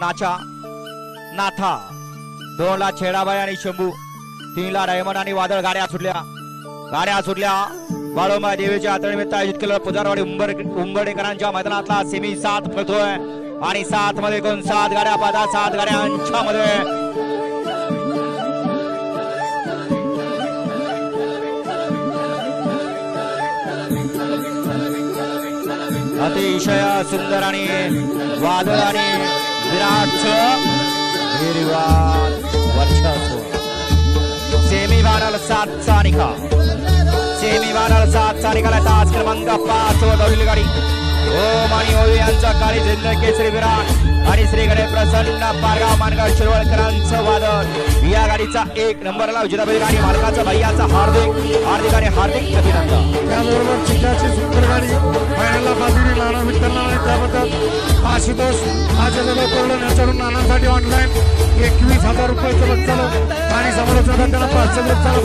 नाचा नाथा. दोनला छेडाबाई आणि शंभू तीनला डायमंड आणि वादळ गाड्या सुटल्या. गाड्या सुटल्या. बाळोमा देवीच्या आतळीमित्त आयोजित केलं पुजारवाडी उंबर उंबरडेकरांच्या मैदानातला सेमी सात पळतोय आणि सात मध्ये कोण सात गाड्या पादा सात गाड्यांच्या मध्ये अतिशय सुंदर आणि वादळ आणि विराट हिरवार वर्चस्व सेमी फायनल सातचा निकाल सेमी फायनल सातचा निकाल आहे तास क्रमांक पाच वर धावलेली गाडी ओम आणि ओवी यांचा काळी झेंड केसरी विराट आणि श्री प्रसन्न पारगाव मानगाव शिरवळकरांचं वादन. या गाडीचा एक नंबरला उजिराबाई गाडी मालकाचा भैयाचा हार्दिक हार्दिक आणि हार्दिक अभिनंदन. त्याबरोबर चिखलाची सुंदर गाडी. फायनलला बाजूने नाना मित्रांना आणि त्याबद्दल आशुतोष आजोबा कोरडून याच्याकडून नानांसाठी ऑनलाईन एकवीस हजार रुपये चालू आणि समोरच्या समालोचकांना पाचशे चालू